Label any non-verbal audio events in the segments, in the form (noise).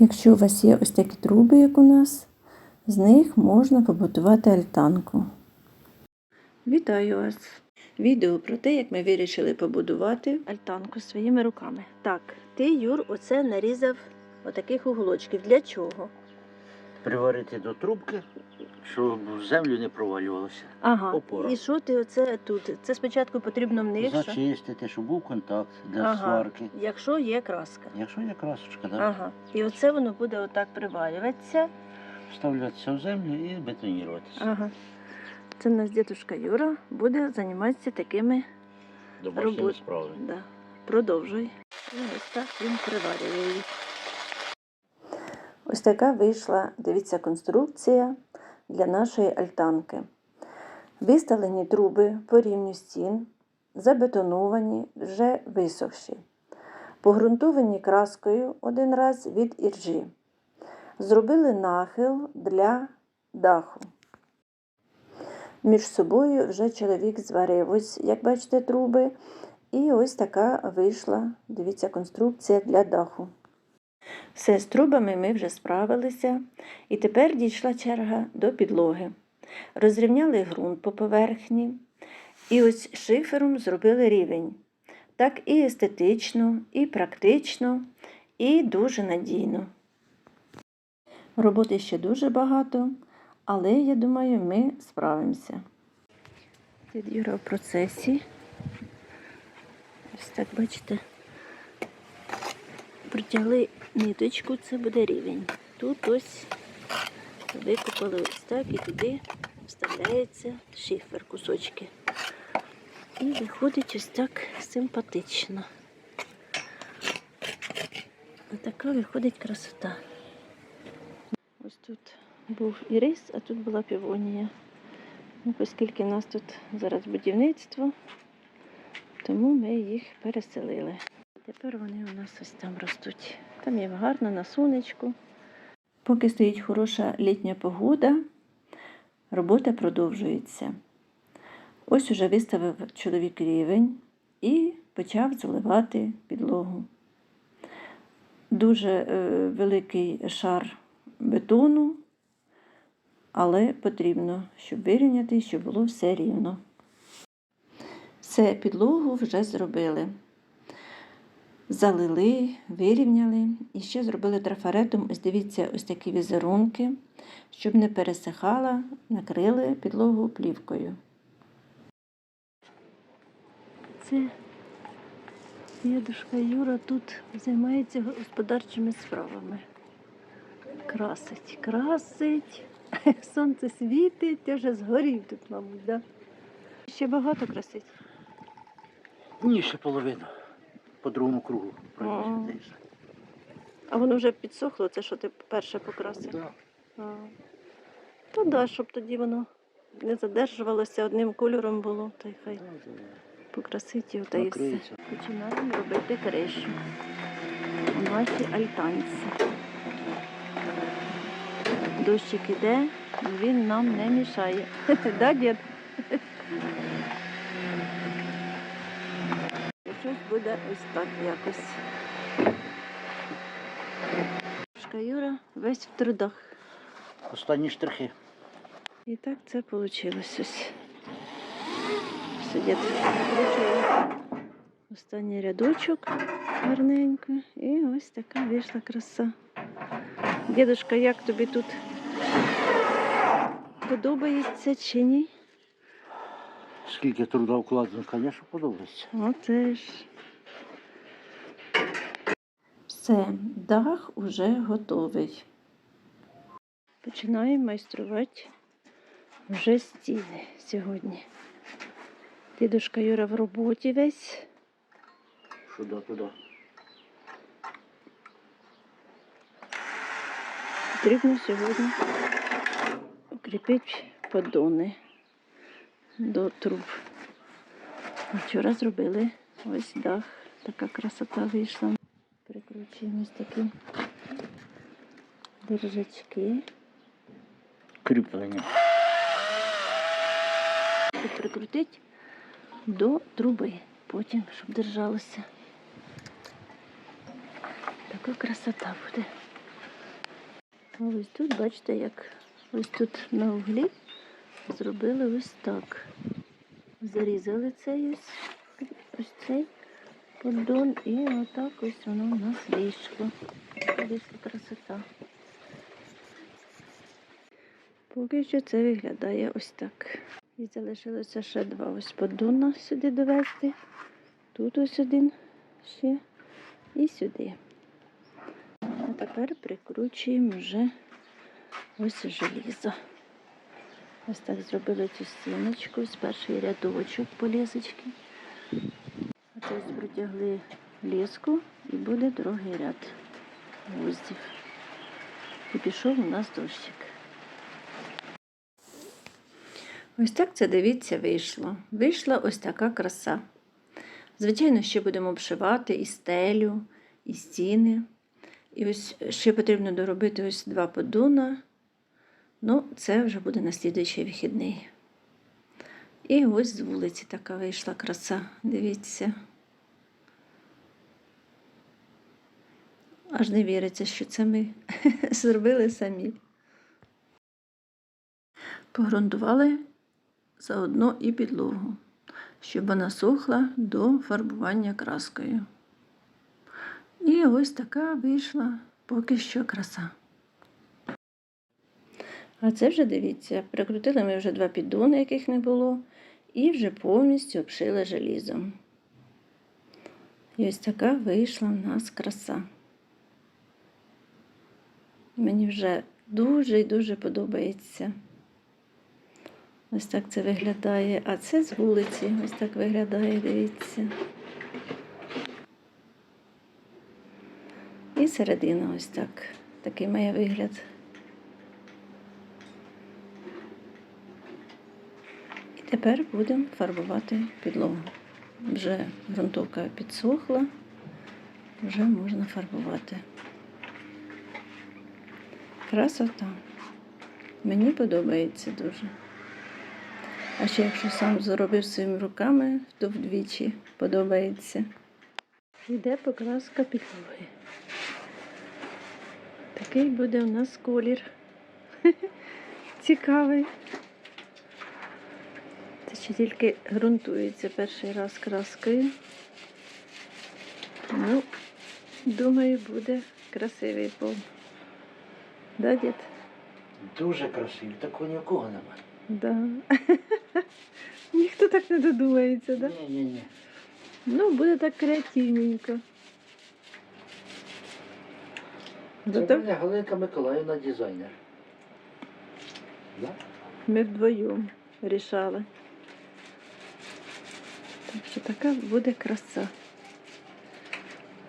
Якщо у вас є ось такі труби, як у нас, з них можна побудувати альтанку. Вітаю вас! Відео про те, як ми вирішили побудувати альтанку своїми руками. Так, ти, Юр, оце нарізав отаких уголочків. Для чого? Приварити до трубки, щоб в землю не провалювалося. Ага. Опора. І що ти оце тут? Це спочатку потрібно вниз. що- Зачистити, щоб був контакт для Ага. сварки. Якщо є краска. Якщо є красочка, так, Ага. І оце воно буде отак привалюватися. вставлятися в землю і бетоніруватися. Ага. Це у нас дідушка Юра буде займатися такими Домашніми робот- справами. Да. Продовжуй. І ось так він приварює її. Ось така вийшла, дивіться, конструкція для нашої альтанки. Виставлені труби по рівню стін, забетоновані, вже висохші, погрунтовані краскою один раз від іржі. Зробили нахил для даху. Між собою вже чоловік зварив ось, як бачите, труби. І ось така вийшла, дивіться, конструкція для даху. Все з трубами ми вже справилися, і тепер дійшла черга до підлоги. Розрівняли ґрунт по поверхні, і ось шифером зробили рівень. Так і естетично, і практично, і дуже надійно. Роботи ще дуже багато, але я думаю, ми справимося. Дід Юра в процесі. Ось так бачите. Протягли ниточку, це буде рівень. Тут ось викопали ось так і туди вставляється шифер, кусочки. І виходить ось так симпатично. Ось така виходить красота. Ось тут був і рис, а тут була півонія. Ну, оскільки в нас тут зараз будівництво, тому ми їх переселили. Тепер вони у нас ось там ростуть. Там є гарно на сонечку. Поки стоїть хороша літня погода, робота продовжується. Ось уже виставив чоловік рівень і почав заливати підлогу. Дуже е, великий шар бетону, але потрібно, щоб вирівняти, щоб було все рівно. Все, підлогу вже зробили. Залили, вирівняли і ще зробили трафаретом. Ось дивіться, ось такі візерунки, щоб не пересихала, накрили підлогу плівкою. Це дідушка Юра тут займається господарчими справами. Красить, красить. (laughs) Сонце світить, ти вже згорів тут, мабуть, да? Ще багато красить. Ні, ще половина. По другому кругу. А. пройдеш. А воно вже підсохло, це що ти перше покрасив? Да. А. То да, щоб тоді воно не задержувалося, одним кольором було, та й хай покрасить його та й все. Починаємо робити кришу у нашій альтанці. Дощик іде, він нам не мішає. (laughs) Да, дід? Щось буде ось так якось. Шка Юра весь в трудах. Останні штрихи. І так це вийшло. Ось. Сидять, останній рядочок гарненько. І ось така вийшла краса. Дідушка, як тобі тут подобається чи ні? Скільки труда вкладено, звісно, подобається. Оце ж. Все, дах уже готовий. Починаємо майструвати вже стіни сьогодні. Дідушка Юра в роботі весь. Сюди, туди. Потрібно сьогодні укріпити поддони до труб. Вчора зробили ось дах. Така красота вийшла. Прикручуємо ось такі держачки. Кріплення. Тут прикрутити до труби, потім, щоб держалося. Така красота буде. Ось тут, бачите, як ось тут на углі зробили ось так. Зарізали цей ось, ось цей поддон і отак ось воно у нас вийшло. Вийшла красота. Поки що це виглядає ось так. І залишилося ще два ось поддона сюди довести. Тут ось один ще і сюди. А тепер прикручуємо вже ось желізо. Ось так зробили цю стіночку, з перший рядочок полісочки. Ось протягли ліску і буде другий ряд гвоздів. І пішов у нас дощик. Ось так це дивіться вийшло. Вийшла ось така краса. Звичайно, ще будемо обшивати і стелю, і стіни. І ось ще потрібно доробити ось два подуна. Ну, це вже буде на слідуючий вихідний. І ось з вулиці така вийшла краса. Дивіться. Аж не віриться, що це ми (laughs) зробили самі. Погрунтували заодно і підлогу, щоб вона сохла до фарбування краскою. І ось така вийшла поки що краса. А це вже дивіться, прикрутили ми вже два піддони, яких не було, і вже повністю обшили желізом. І ось така вийшла в нас краса. Мені вже дуже і дуже подобається. Ось так це виглядає. А це з вулиці. Ось так виглядає, дивіться. І середина ось так. Такий має вигляд. І тепер будемо фарбувати підлогу. Вже ґрунтовка підсохла, вже можна фарбувати. Красота. Мені подобається дуже. А ще якщо сам зробив своїми руками, то вдвічі подобається. Йде покраска підлоги. Такий буде у нас колір. (laughs) Цікавий. Це ще тільки ґрунтується перший раз краскою. Ну, думаю, буде красивий пол. Да, дід? Дуже красивий, такого ні у кого немає. Да. (laughs) Ніхто так не додумається, да? Ні, ні, ні. Ну, буде так креативненько. Це Зато мене Галинка Миколаївна дизайнер. Да? ми вдвоєм рішали. Так що така буде краса.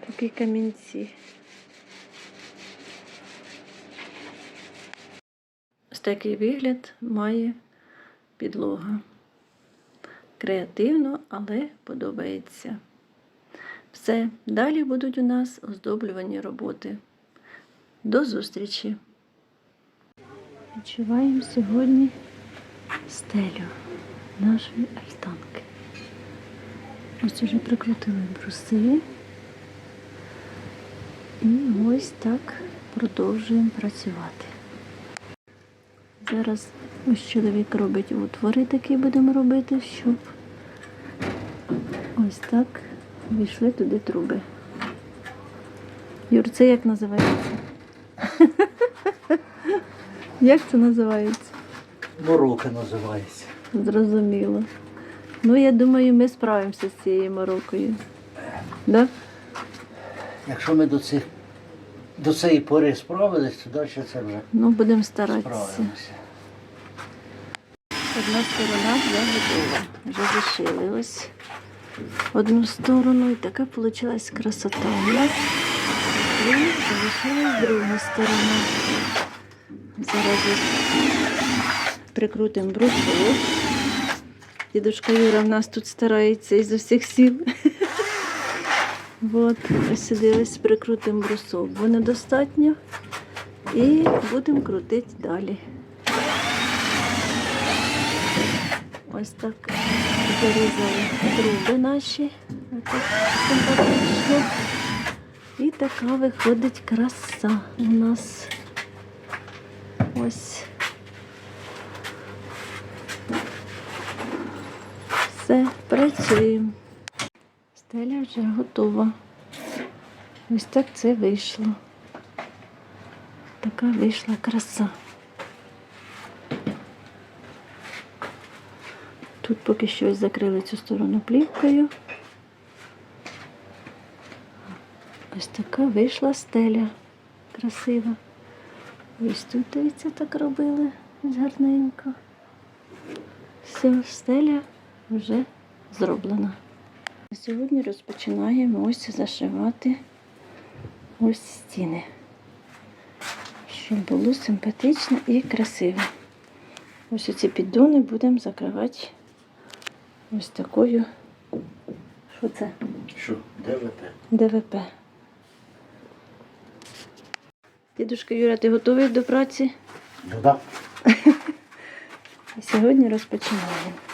Такі камінці. Такий вигляд має підлога. Креативно, але подобається. Все, далі будуть у нас оздоблювані роботи. До зустрічі! Відчуваємо сьогодні стелю нашої альтанки. Ось уже прикрутили бруси. І ось так продовжуємо працювати. Зараз ось чоловік робить утвори, такі будемо робити, щоб ось так війшли туди труби. Юр, це як називається? (laughs) Як це називається? Мороки називається. Зрозуміло. Ну, я думаю, ми справимося з цією морокою. Да? Якщо ми до цих до цієї пори справились, то далі це вже Ну, будемо старатися. справимося. Одна сторона вже готова. Вже зашили ось одну сторону і така вийшла красота у нас. І залишилась друга сторона. Зараз ось прикрутимо брусок. Дідушка Юра в нас тут старається із усіх сил. От, ось сюди ось прикрутимо брусок, бо недостатньо. І будемо крутити далі. Ось так зарізали труби наші. Отак симпатично. І така виходить краса у нас. Ось. Все, працюємо. Стеля вже готова. Ось так це вийшло. Така вийшла краса. Тут поки що закрили цю сторону плівкою. Ось така вийшла стеля. Красива. Ось тут, дивіться, так робили ось гарненько. Все, стеля вже зроблена. Сьогодні розпочинаємо ось зашивати ось стіни, щоб було симпатично і красиво. Ось ці піддони будемо закривати ось такою. Що це? Що? ДВП? ДВП. Дідушка Юра, ти готовий до праці? Ну так. (laughs) І сьогодні розпочинаємо.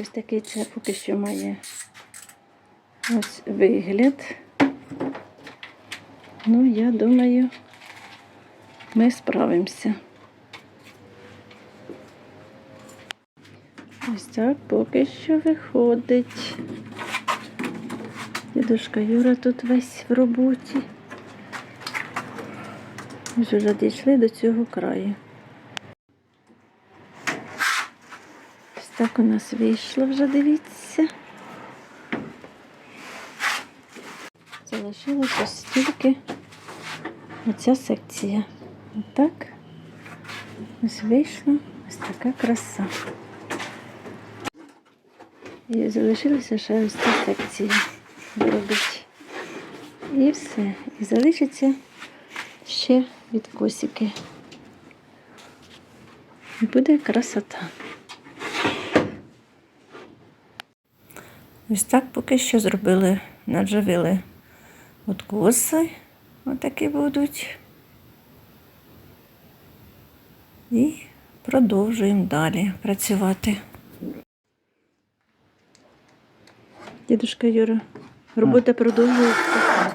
Ось такий це поки що має ось вигляд. Ну, я думаю, ми справимося. Ось так поки що виходить. Дідушка Юра тут весь в роботі. Вже дійшли до цього краю. Так у нас вийшло вже, дивіться. Залишилося ось тільки оця секція. Отак. Ось вийшла ось така краса. І залишилася ще ось ця секція зробити. І все. І залишиться ще відкосики. І буде красота. Ось так поки що зробили, наджавили откоси. Отакі будуть. І продовжуємо далі працювати. Дідушка Юра, робота продовжується.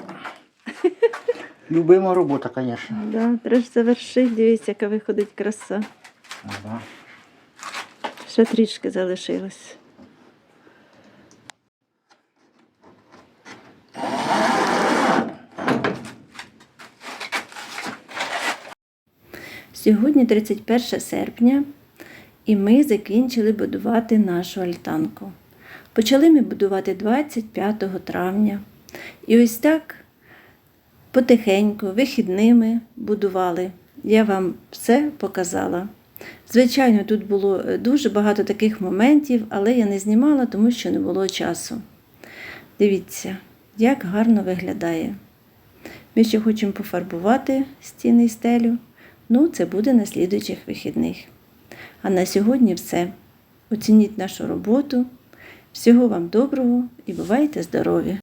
Любима робота, звісно. Да, треба ж завершити. Дивіться, яка виходить краса. Ага. Ще трішки залишилось. Сьогодні 31 серпня, і ми закінчили будувати нашу альтанку. Почали ми будувати 25 травня. І ось так потихеньку, вихідними будували. Я вам все показала. Звичайно, тут було е, дуже багато таких моментів, але я не знімала, тому що не було часу. Дивіться, як гарно виглядає. Ми ще хочемо пофарбувати стіни і стелю. Ну, це буде на слідуючих вихідних. А на сьогодні все. Оцініть нашу роботу. Всього вам доброго і бувайте здорові!